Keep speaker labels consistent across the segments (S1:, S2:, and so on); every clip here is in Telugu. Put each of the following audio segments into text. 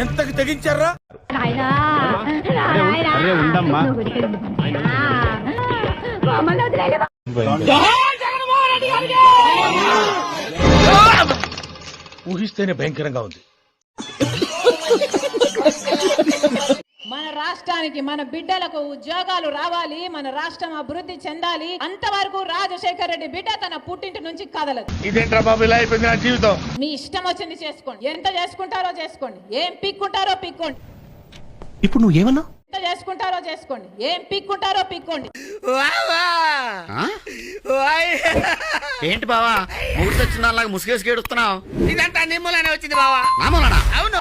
S1: ఎంతకి తెగించారా?
S2: నాయనా నాయనా
S3: ఉండమ్మా.
S1: ఊహిస్తేనే భయంకరంగా ఉంది.
S4: మన రాష్ట్రానికి మన బిడ్డలకు ఉద్యోగాలు రావాలి మన రాష్ట్రం అభివృద్ధి చెందాలి. అంతవరకు రాజశేఖర రెడ్డి బిడ్డ తన పుట్టింటి నుంచి కదలదు.
S1: ఇదేంట్రా బాబు ఇలా అయిపోయింది నా జీవితం?
S4: మీ ఇష్టం వచ్చింది చేసుకోండి. ఎంత చేసుకుంటారో చేసుకోండి. ఏం పిక్కుంటారో పిక్కోండి.
S5: ఇప్పుడు నువ్వు ఏమన్నా
S4: ఎంత చేసుకుంటారో చేసుకోండి. ఏం పిక్కుంటారో పిక్కోండి.
S5: ఏంటి బావా? ముగ్గురు వచ్చిన ముసుగేసి ఏడుస్తున్నావు?
S1: ఇదంతా నిమ్మలనే వచ్చింది బావా. అవును.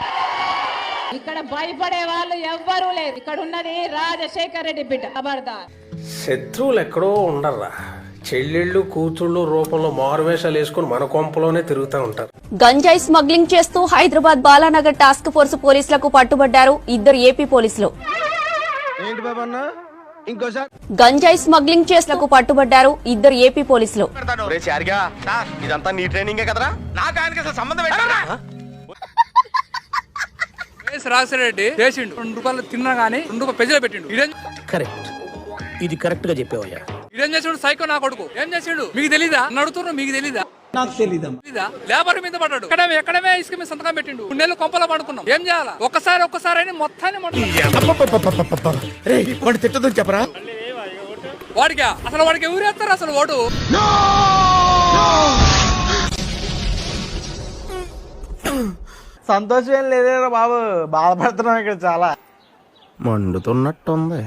S4: ఇక్కడ భయపడే వాళ్ళు ఎవ్వరూ లేరు. ఇక్కడ ఉన్నది రాజశేఖర రెడ్డి బిడ్డ ఖబర్దార్
S6: శత్రువులు ఎక్కడో ఉండర్రా. చెల్లెళ్ళు కూతుళ్ళు రూపంలో మారువేషాలు వేసుకుని మన కొంపలోనే తిరుగుతూ ఉంటారు.
S7: గంజాయి స్మగ్లింగ్ చేస్తూ హైదరాబాద్ బాలానగర్ టాస్క్ ఫోర్స్ పోలీసులకు పట్టుబడ్డారు ఇద్దరు ఏపీ పోలీసులు. గంజాయి స్మగ్లింగ్ చేస్తూ పట్టుబడ్డారు ఇద్దరు ఏపీ పోలీసులు.
S5: ఇదంతా నీ ట్రైనింగే కదరా?
S1: నాకు ఆయనకి అసలు సంబంధం
S8: రాజశేఖర రెడ్డి చేసిండు. రెండు రూపాయలు తిన్నా గానీ రెండు రూపాయలు పెజలు పెట్టిండు. ఇదేం
S6: కరెక్ట్. ఇది కరెక్ట్గా చెప్పావయ్యా.
S8: ఇదేం చేసిండు? సైకో నా కొడుకు. ఏం చేసిండు? మీకు తెలీదా? నడుతున్నారు మీకు తెలీదా? నాకు తెలీదా? లేబర్ మీద పడ్డాడు. ఎక్కడమే ఎక్కడమే ఇసుక మీద సంతకం పెట్టిండు. నెలలు కొంపలో పడుకున్నాం. ఏం చేయాలా? ఒక్కసారి ఒక్కసారి అని మొత్తాన్ని
S1: తిట్టదని చెప్పరా?
S8: వాడికి? అసలు వాడికి ఎవరేస్తారు అసలు వాడు?
S3: సంతోషం ఏం లేదేరా బాబు. బాధపడుతున్నాం ఇక్కడ చాలా.
S6: మండుతున్నట్టుంది.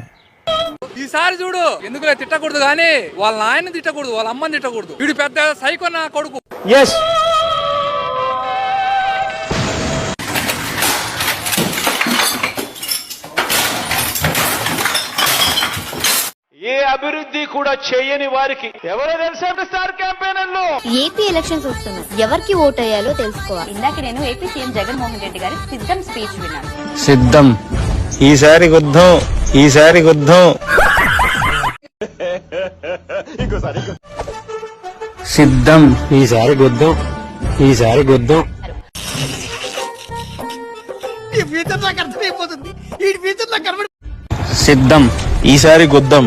S8: ఈసారి చూడు. ఎందుకులే తిట్టకూడదు కానీ వాళ్ళ నాయన తిట్టకూడదు వాళ్ళ అమ్మని తిట్టకూడదు. వీడు పెద్ద సైకో నా కొడుకు.
S3: ఎస్
S1: అభివృద్ధి కూడా చేయని వారికి ఎవరో తెలుసా స్టార్
S2: ఏపీ ఎలక్షన్స్ వస్తున్నాయి ఎవరికి ఓట్ అయ్యాలో తెలుసుకోవాలి.
S7: ఇందాక నేను ఏపీ సీఎం జగన్మోహన్ రెడ్డి గారి సిద్ధం స్పీచ్ విన్నాను.
S3: సిద్ధం. ఈసారి గుద్దం ఈసారి గుద్దం సిద్ధం. ఈసారి గుద్దం ఈసారి గుద్దం సిద్ధం. ఈసారి గుద్దం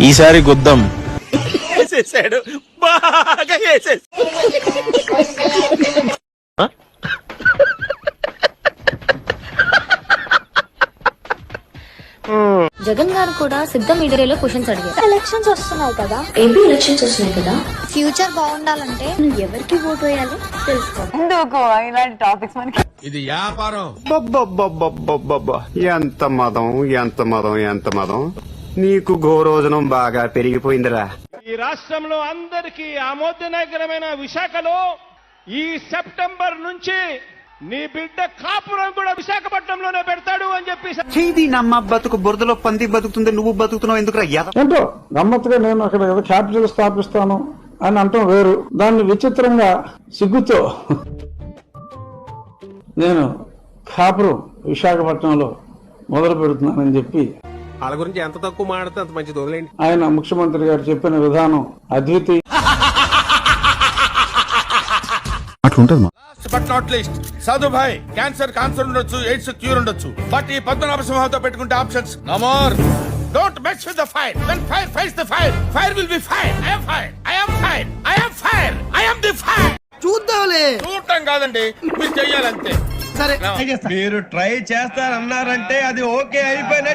S3: ఈసారి గుద్దం.
S1: వేసేసాడు. బాగా వేసేసాడు
S2: జగన్ గారు కూడా సిద్ధం మీడియాలో క్వశ్చన్స్ అడిగారు. ఎలక్షన్స్ వస్తున్నాయి కదా. ఏపీ ఎలక్షన్స్ వస్తున్నాయి కదా. ఫ్యూచర్ బాగుండాలంటే నువ్వు ఎవరికి ఓట్ వేయాలో? తెలుసుకో.
S1: ఇది వ్యాపారం.
S9: ఎంత మదం ఎంత మదం ఎంత మదం. నీకు గోరోజనం బాగా పెరిగిపోయిందిరా.
S1: ఈ రాష్ట్రంలో అందరికీ ఆమోదనగరమైన విశాఖలో ఈ సెప్టెంబర్ నుంచి నీ బిడ్డ కాపురం కూడా విశాఖపట్నంలోనే పెడతాడు అని చెప్పి
S9: చేది నమ్మ బతుకు బురదలో పంది బతుకుతుంది నువ్వు బతుకుతున్నావు ఎందుకురా ఎద
S10: ఏంటో గమ్మత్తుగా నేను అక్కడ ఏదో క్యాపిటల్ స్థాపిస్తాను అని అంటాం వేరు. దాన్ని విచిత్రంగా సిగ్గుతో నేను కాపురం విశాఖపట్నంలో మొదలు పెడుతున్నానని చెప్పి
S6: వాళ్ళ గురించి ఎంత తక్కువ మాడితే అంత మంచిది. వదిలేండి
S10: ఆయన ముఖ్యమంత్రి గారు చెప్పిన విధానం అద్వితీయ.
S3: అట్లుంటది
S1: but not least Sadhu Bhai cancer cancer ఉండొచ్చు ఎయిడ్స్ క్యూర్ ఉండొచ్చు. బట్ ఈ పద్మనాభ సింహంతో పెట్టుకుంటే options no more don't mess with the fire when fire fights the fire fire will be fire I am fire I am fire I am fire I am the fire చూద్దాంలే. చూడటం కాదండి. మీరు చెయ్యాలంతే. సరే.
S3: మీరు ట్రై చేస్తారన్నారంటే అది ఓకే అయిపోయిన